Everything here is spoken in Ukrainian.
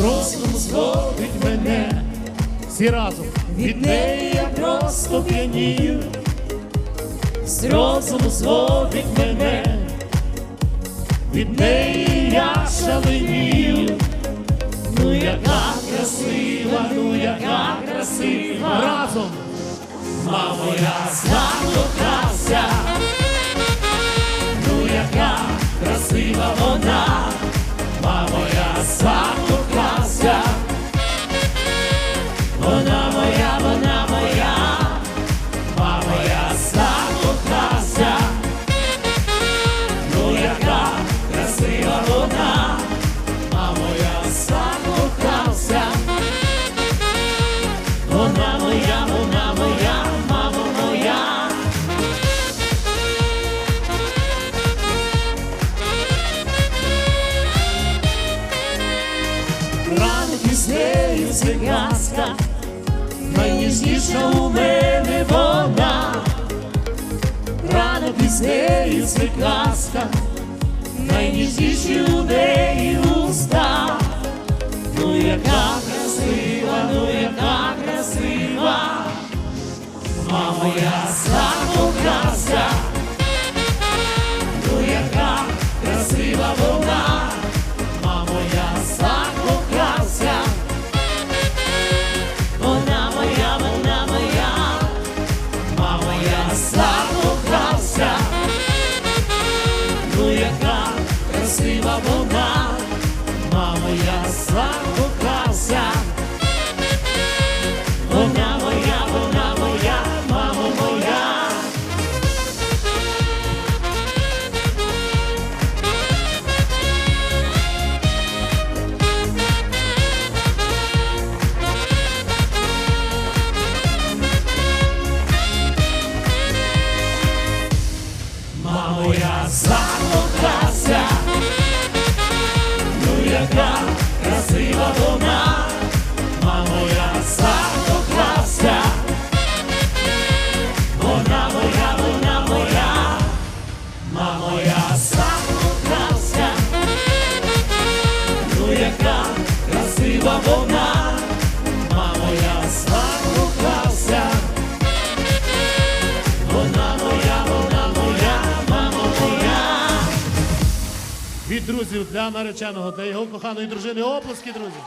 з розуму зводить мене. Всі разом. Від неї я просто п'янію, з розуму зводить мене, від неї я шаленію. Ну яка красива, ну яка красива. Разом, мамо, я закохався, ну Нею це казка, найніжніша у мене вона. Ранок із нею це найніжніші у неї уста. Ну яка красива, ну яка красива, мамо, я закохався, ну Мамо, я закохався. Вона моя, вона моя, мамо моя. Закохався. Мамо, я закохався. Ну яка красива вона, мамо, я закохався. Вона моя, вона моя, мамо моя. Від друзів для нареченого та його коханої дружини оплески, друзі.